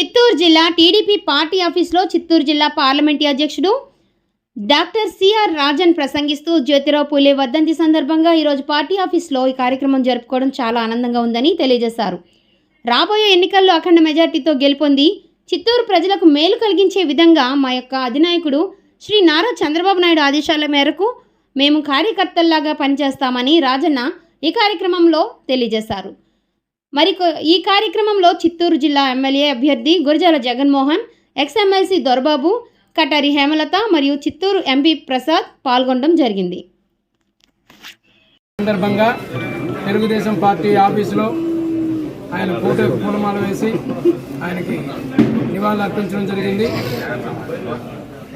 చిత్తూరు జిల్లా TDP party ఆఫీస్లో చిత్తూరు జిల్లా పార్లమెంట్ అధ్యక్షుడు డాక్టర్ సిఆర్ రాజన్ ప్రసంగిస్తూ జ్యోతిరావు పూలే వర్ధంతి సందర్భంగా ఈరోజు పార్టీ ఆఫీస్లో ఈ కార్యక్రమం జరుపుకోవడం చాలా ఆనందంగా ఉందని తెలియజేశారు. రాబోయే ఎన్నికల్లో అఖండ మెజార్టీతో గెలుపొంది చిత్తూరు ప్రజలకు మేలు కలిగించే విధంగా మా యొక్క అధినాయకుడు శ్రీ నారా చంద్రబాబు నాయుడు ఆదేశాల మేరకు మేము కార్యకర్తల్లాగా పనిచేస్తామని రాజన్న ఈ కార్యక్రమంలో తెలియజేశారు. మరి కొ- ఈ కార్యక్రమంలో చిత్తూరు జిల్లా ఎమ్మెల్యే అభ్యర్థి గురజాల జగన్మోహన్ ఎక్స్ఎమ్మెల్సీ దొరబాబు కటారి హేమలత మరియు చిత్తూరు ఎంపీ ప్రసాద్ పాల్గొనడం జరిగింది. సందర్భంగా తెలుగుదేశం పార్టీ ఆఫీసులో ఆయన పూట పూలమాల వేసి ఆయనకి నివాళులు అర్పించడం జరిగింది.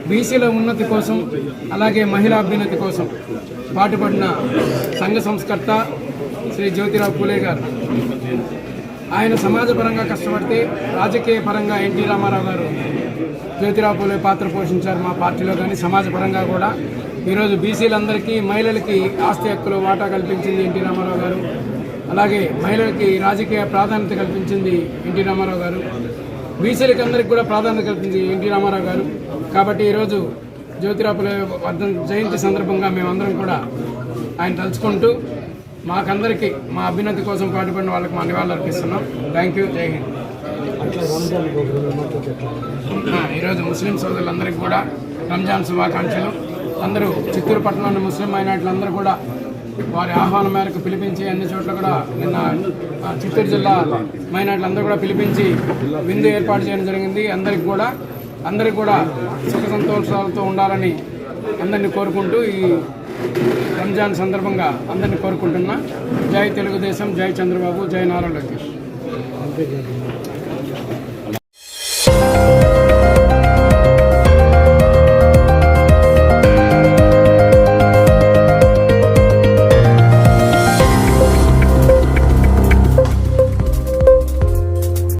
బీసీల ఉన్నతి కోసం అలాగే మహిళా అభ్యున్నతి కోసం పాటుపడిన సంఘ సంస్కర్త శ్రీ జ్యోతిరావు పూలే గారు. ఆయన సమాజపరంగా కష్టపడితే రాజకీయ పరంగా ఎన్టీ రామారావు గారు జ్యోతిరావు పూలే పాత్ర పోషించారు మా పార్టీలో కానీ సమాజపరంగా కూడా. ఈరోజు బీసీలందరికీ మహిళలకి ఆస్తి హక్కులు వాటా కల్పించింది ఎన్టీ రామారావు గారు. అలాగే మహిళలకి రాజకీయ ప్రాధాన్యత కల్పించింది ఎన్టీ రామారావు గారు. బీసీలకి అందరికి కూడా ప్రాధాన్యత కల్పించింది ఎన్టీ రామారావు గారు. కాబట్టి ఈరోజు జ్యోతిరావు పూలే వర్ధన్ జయంతి సందర్భంగా మేమందరం కూడా ఆయన తలుచుకుంటూ మాకందరికీ మా అభ్యున్నతి కోసం పాటుపడిన వాళ్ళకి మా నివాళులు అర్పిస్తున్నాం. థ్యాంక్ యూ జై హింద్ ఈరోజు ముస్లిం సోదరులందరికీ కూడా రంజాన్ శుభాకాంక్షలు. అందరూ చిత్తూరు పట్టణంలోని ముస్లిం మైనార్టీలందరూ కూడా వారి ఆహ్వానం మేరకు పిలిపించి అన్ని చోట్ల కూడా నిన్న చిత్తూరు జిల్లా మైనార్టీలందరూ కూడా పిలిపించి విందు ఏర్పాటు చేయడం జరిగింది. అందరికి కూడా అందరికి కూడా సుఖ సంతోషాలతో ఉండాలని అందరినీ కోరుకుంటూ ఈ రంజాన్ సందర్భంగా అందరినీ కోరుకుంటున్నా. జై తెలుగుదేశం జై చంద్రబాబు జై నారా లోకేష్.